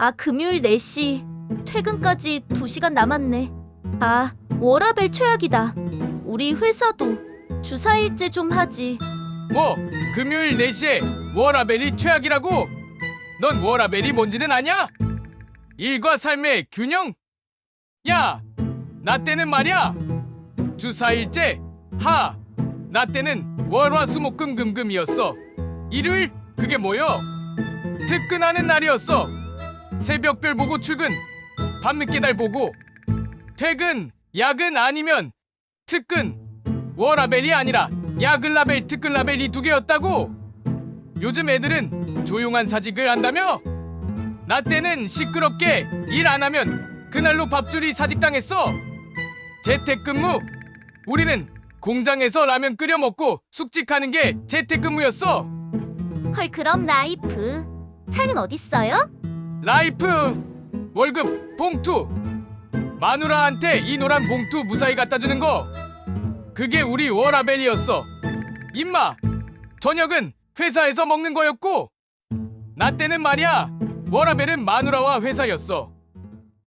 아, 금요일 4시. 퇴근까지 2시간 남았네. 아, 워라벨 최악이다. 우리 회사도 주사일제 좀 하지. 뭐 금요일 4시에 워라벨이 최악이라고? 넌 워라벨이 뭔지는 아냐? 일과 삶의 균형? 야, 나 때는 말이야. 주사일제 하. 나 때는 월화수목금금금이었어. 일요일 그게 뭐여? 특근하는 날이었어. 새벽별 보고 출근, 밤늦게 달 보고 퇴근, 야근 아니면 특근. 워라벨이 아니라 야근 라벨, 특근 라벨 이 두 개였다고. 요즘 애들은 조용한 사직을 한다며? 나 때는 시끄럽게 일 안 하면 그날로 밥줄이 사직당했어. 재택근무. 우리는 공장에서 라면 끓여 먹고 숙직하는 게 재택근무였어. 헐, 그럼 라이프. 차는 어딨어요? 라이프 월급 봉투. 마누라한테 이 노란 봉투 무사히 갖다 주는 거. 그게 우리 워라벨이었어. 임마 저녁은 회사에서 먹는 거였고 나 때는 말이야 워라벨은 마누라와 회사였어